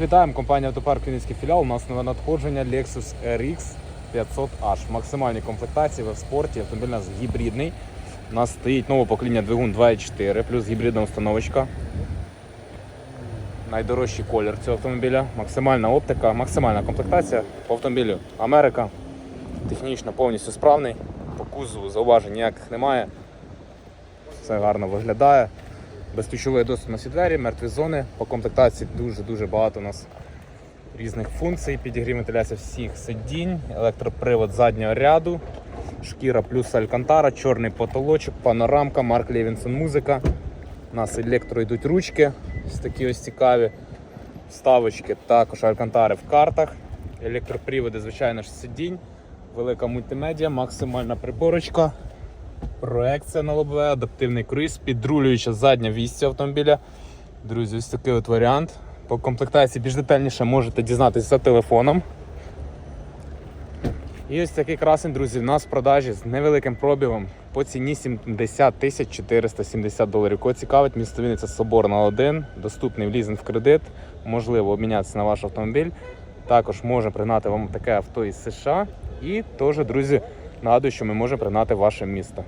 Вітаємо компанія Автопарк Вінницький філіал. У нас нове надходження Lexus RX 500H. В максимальній комплектації в спорті. Автомобіль у нас гібридний. У нас стоїть нове покоління двигун 2.4 плюс гібридна установочка. Найдорожчий колір цього автомобіля, максимальна оптика, максимальна комплектація по автомобілю Америка. Технічно повністю справний. По кузову зауважень ніяких немає. Все гарно виглядає. Безключовий доступ на всі двері, мертві зони. По комплектації дуже-дуже багато у нас різних функцій. Підігрів вентиляція всіх сидінь, електропривод заднього ряду, шкіра плюс алькантара, чорний потолочок, панорамка, Марк Левінсон музика. У нас електро йдуть ручки, ось такі ось цікаві. Вставочки, також алькантари в картах, електроприводи, звичайно ж, сидінь, велика мультимедіа, максимальна приборочка. Проекція на лобове, адаптивний круїз, підрулююча задня цього автомобіля. Друзі, ось такий от варіант. По комплектації більш детальніше можете дізнатися за телефоном. І ось такий красень, друзі, в нас в продажі з невеликим пробігом по ціні 70 тисяч 470 доларів. Кого цікавить, місто Вінниця Соборна 1, доступний в лізинг в кредит, можливо обмінятися на ваш автомобіль. Також може пригнати вам таке авто із США. І теж, друзі, нагадую, що ми можемо пригнати ваше місто.